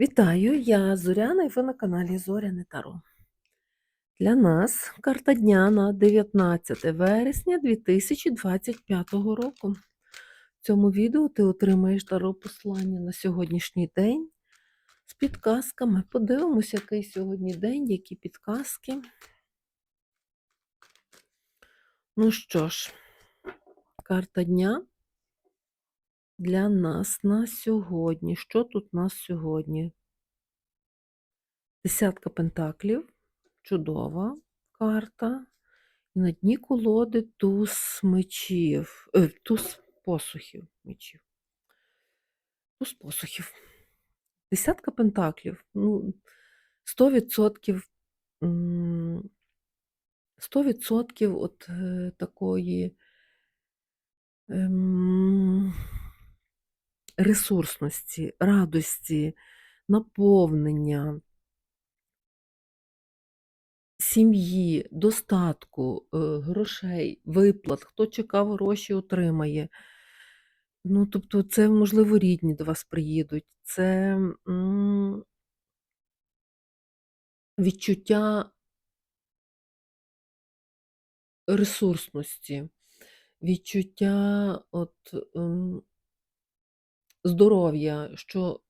Вітаю, я Зоряна і ви на каналі Зоряне Таро. Для нас карта дня на 19 вересня 2025 року. В цьому відео ти отримаєш таро послання на сьогоднішній день з підказками. Подивимося, який сьогодні день, які підказки. Ну що ж, карта дня для нас на сьогодні. Що тут у нас сьогодні? Десятка пентаклів, чудова карта. І на дні колоди туз мечів, е, туз посухів мечів. Туз посухів. Десятка пентаклів. Ну, 100%, м, 100% от е, такої ем, ресурсності, радості, наповнення, сім'ї, достатку, е, грошей, виплат, хто чекав гроші, отримає. Ну, тобто, це, можливо, рідні до вас приїдуть. Це відчуття ресурсності, відчуття от, ем, здоров'я, що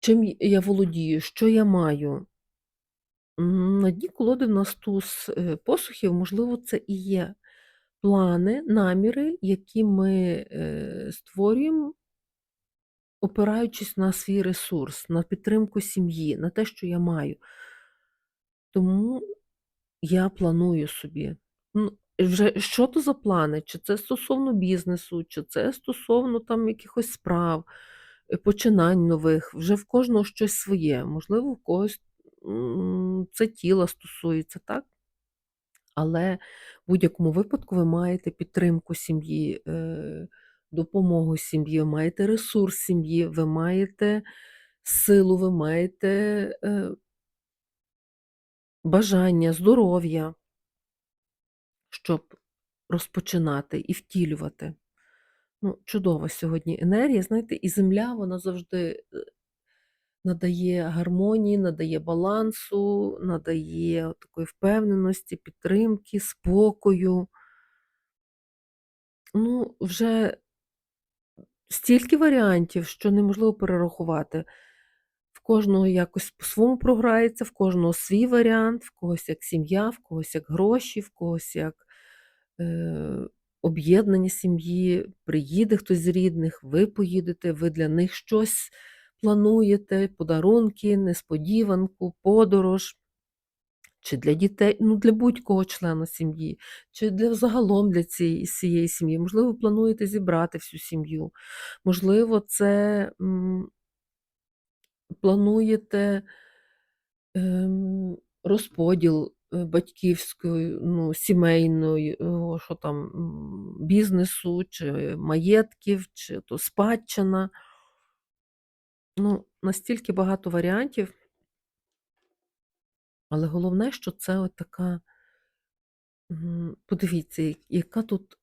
чим я володію, що я маю. На дні колоди в нас е, посухів, можливо, це і є плани, наміри, які ми е, створюємо, опираючись на свій ресурс, на підтримку сім'ї, на те, що я маю. Тому я планую собі. Ну, вже що то за плани? Чи це стосовно бізнесу, чи це стосовно там якихось справ, е, починань нових. Вже в кожного щось своє. Можливо, в когось це тіла стосується, так? Але в будь-якому випадку ви маєте підтримку сім'ї, е, допомогу сім'ї, ви маєте ресурс сім'ї, ви маєте силу, ви маєте е, бажання, здоров'я, щоб розпочинати і втілювати. Ну, чудова сьогодні енергія. Знаєте, і земля вона завжди е, надає гармонії, надає балансу, надає такої впевненості, підтримки, спокою. Ну, вже стільки варіантів, що неможливо перерахувати. Кожного якось по-своєму програється, в кожного свій варіант, в когось як сім'я, в когось як гроші, в когось як е, об'єднання сім'ї, приїде хтось з рідних, ви поїдете, ви для них щось плануєте, подарунки, несподіванку, подорож. Чи для дітей, ну для будь-кого члена сім'ї, чи для загалом для цієї цієї сім'ї. Можливо, плануєте зібрати всю сім'ю. Можливо, це плануєте ем, розподіл е, батьківської, ну, сімейної, що там, бізнесу, чи маєтків, чи то спадщина. Ну, настільки багато варіантів, але головне, що це от така, подивіться, яка тут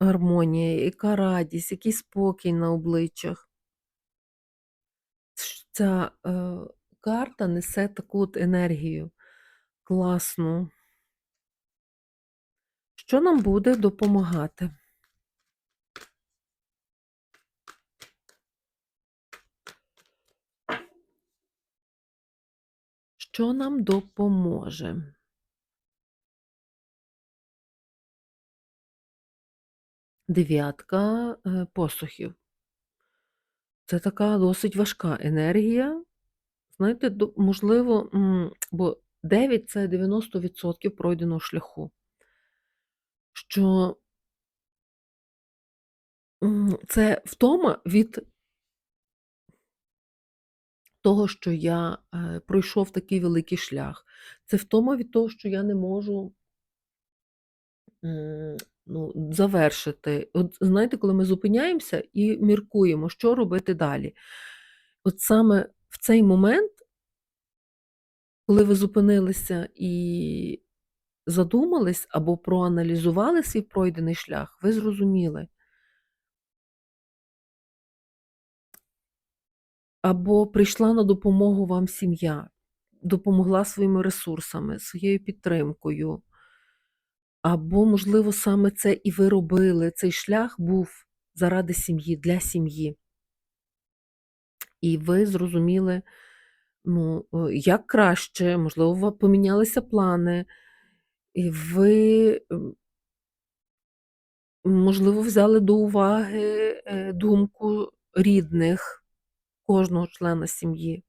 гармонія, яка радість, який спокій на обличчях. Ця е, карта несе таку от енергію класну. Що нам буде допомагати? Що нам допоможе? Дев'ятка е, посухів. Це така досить важка енергія. Знаєте, можливо, бо 9 це 90% пройденого шляху. Що це втома від того, що я е, пройшов такий великий шлях. Це втома від того, що я не можу ну, завершити. От знаєте, коли ми зупиняємося і міркуємо, що робити далі. От саме в цей момент, коли ви зупинилися і задумались або проаналізували свій пройдений шлях, ви зрозуміли. Або прийшла на допомогу вам сім'я, допомогла своїми ресурсами, своєю підтримкою. Або, можливо, саме це і ви робили. Цей шлях був заради сім'ї, для сім'ї. І ви зрозуміли, ну, як краще, можливо, помінялися плани, і ви, можливо, взяли до уваги е, думку рідних кожного члена сім'ї,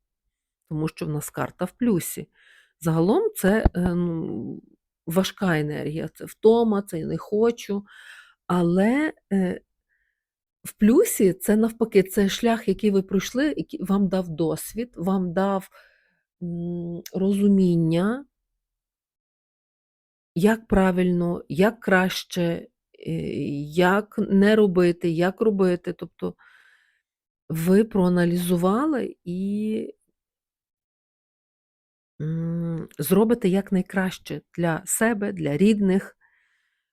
тому що в нас карта в плюсі. Загалом це е, ну, важка енергія, це втома, це я не хочу. Але е, в плюсі це навпаки, це шлях, який ви пройшли, який вам дав досвід, вам дав розуміння, як правильно, як краще, е, як не робити, як робити. Тобто ви проаналізували і зробите якнайкраще для себе, для рідних,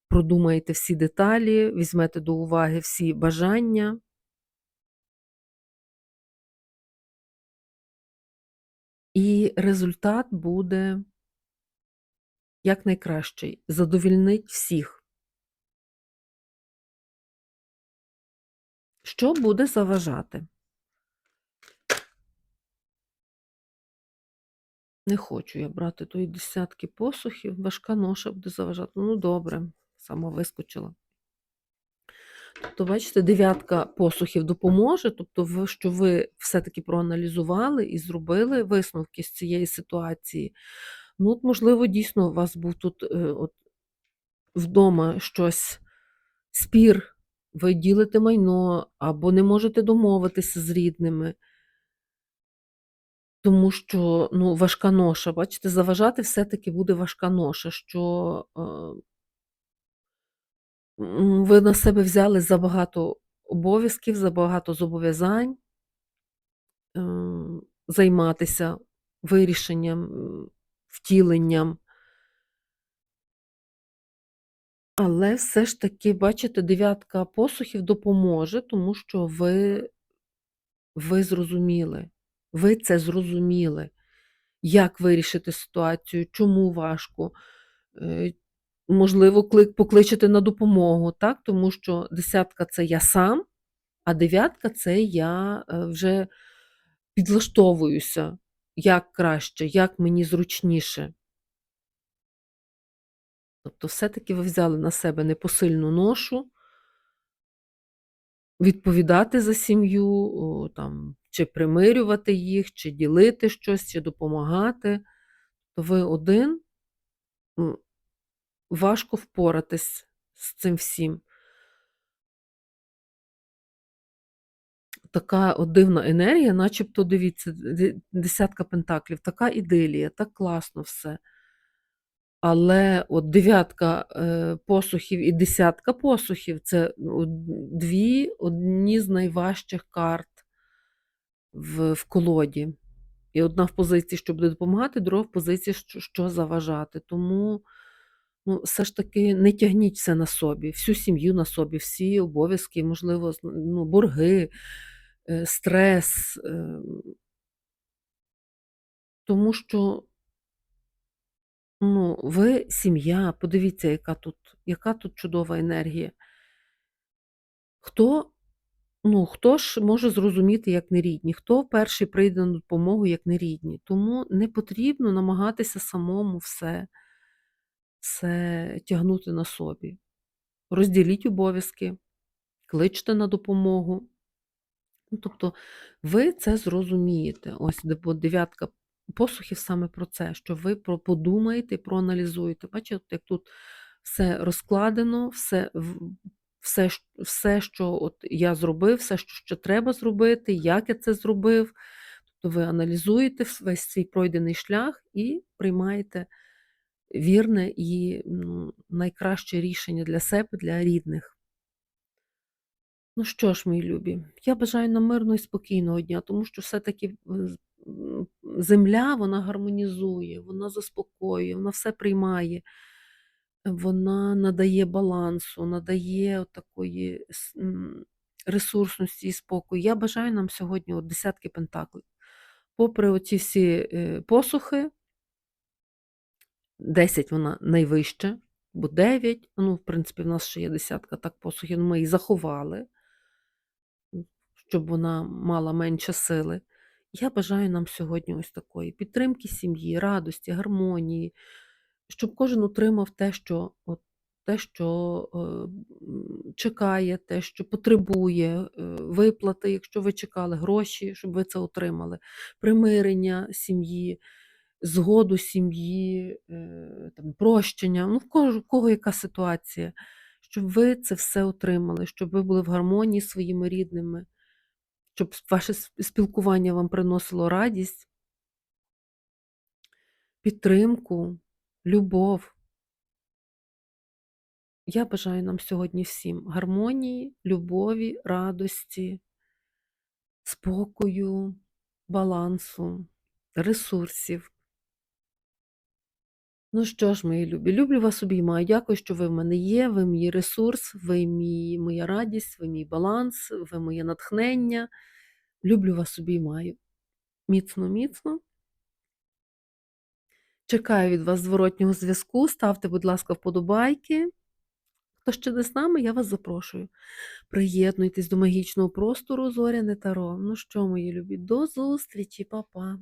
продумаєте всі деталі, візьмете до уваги всі бажання. І результат буде якнайкращий, задовільнить всіх. Що буде заважати? Не хочу я брати тої десятки посухів, важка ноша буде заважати. Ну, добре, сама вискочила. Тобто, бачите, дев'ятка посухів допоможе, тобто, що ви все-таки проаналізували і зробили висновки з цієї ситуації. Ну, от, можливо, дійсно, у вас був тут е, от, вдома щось, спір, ви ділите майно, або не можете домовитися з рідними. Тому що ну, важка ноша, бачите, заважати все-таки буде важка ноша, що е, ви на себе взяли забагато обов'язків, забагато зобов'язань е, займатися вирішенням, втіленням. Але все ж таки, бачите, дев'ятка посухів допоможе, тому що ви, ви зрозуміли, ви це зрозуміли, як вирішити ситуацію, чому важко. Е, Можливо, покличете на допомогу, так? тому що десятка це я сам, а дев'ятка це я е, вже підлаштовуюся, як краще, як мені зручніше. Тобто, все-таки ви взяли на себе непосильну ношу, відповідати за сім'ю, там, чи примирювати їх, чи ділити щось, чи допомагати. То ви один важко впоратись з цим всім. Така от дивна енергія, начебто, дивіться, десятка пентаклів, така іделія, так класно все. Але от дев'ятка е, посухів і десятка посухів це ну, дві одні з найважчих карт в, в колоді. І одна в позиції, що буде допомагати, друга в позиції, що, що заважати. Тому ну, все ж таки не тягніть все на собі, всю сім'ю на собі, всі обов'язки, можливо, ну, борги, е, стрес. е, Тому що ну, ви сім'я, подивіться, яка тут, яка тут чудова енергія. Хто, ну, хто ж може зрозуміти, як не рідні? Хто перший прийде на допомогу, як не рідні? Тому не потрібно намагатися самому все, все тягнути на собі. Розділіть обов'язки, кличте на допомогу. Ну, тобто ви це зрозумієте. Ось дев'ятка посухів саме про це, що ви подумаєте проаналізуєте. Бачите, як тут все розкладено, все, все, все, що от я зробив, все, що, що треба зробити, як я це зробив. Тобто ви аналізуєте весь свій пройдений шлях і приймаєте вірне і ну, найкраще рішення для себе, для рідних. Ну що ж, мої любі, я бажаю нам мирного і спокійного дня, тому що все-таки е, земля вона гармонізує, вона заспокоює, вона все приймає, вона надає балансу, надає такої ресурсності і спокою. Я бажаю нам сьогодні от десятки пентаклів. Попри оці всі е, посухи, 10 вона найвища, бо 9, ну, в принципі, в нас ще є десятка так посухів, ми її заховали, щоб вона мала менше сили. Я бажаю нам сьогодні ось такої підтримки сім'ї, радості, гармонії, щоб кожен отримав те, що, от, те, що е, чекає, те, що потребує, е, виплати, якщо ви чекали, гроші, щоб ви це отримали, примирення сім'ї, згоду сім'ї, е, там, прощення, ну, в кого, в кого яка ситуація, щоб ви це все отримали, щоб ви були в гармонії зі своїми рідними, щоб ваше спілкування вам приносило радість, підтримку, любов. Я бажаю нам сьогодні всім гармонії, любові, радості, спокою, балансу, ресурсів. Ну що ж, мої любі, люблю вас обіймаю. Дякую, що ви в мене є. Ви мій ресурс, ви мій, моя радість, ви мій баланс, ви моє натхнення. Люблю вас обіймаю. Міцно, міцно. Чекаю від вас зворотнього зв'язку. Ставте, будь ласка, вподобайки. Хто ще не з нами, я вас запрошую. Приєднуйтесь до магічного простору Зоряне Таро. Ну що, мої любі, до зустрічі, па-па.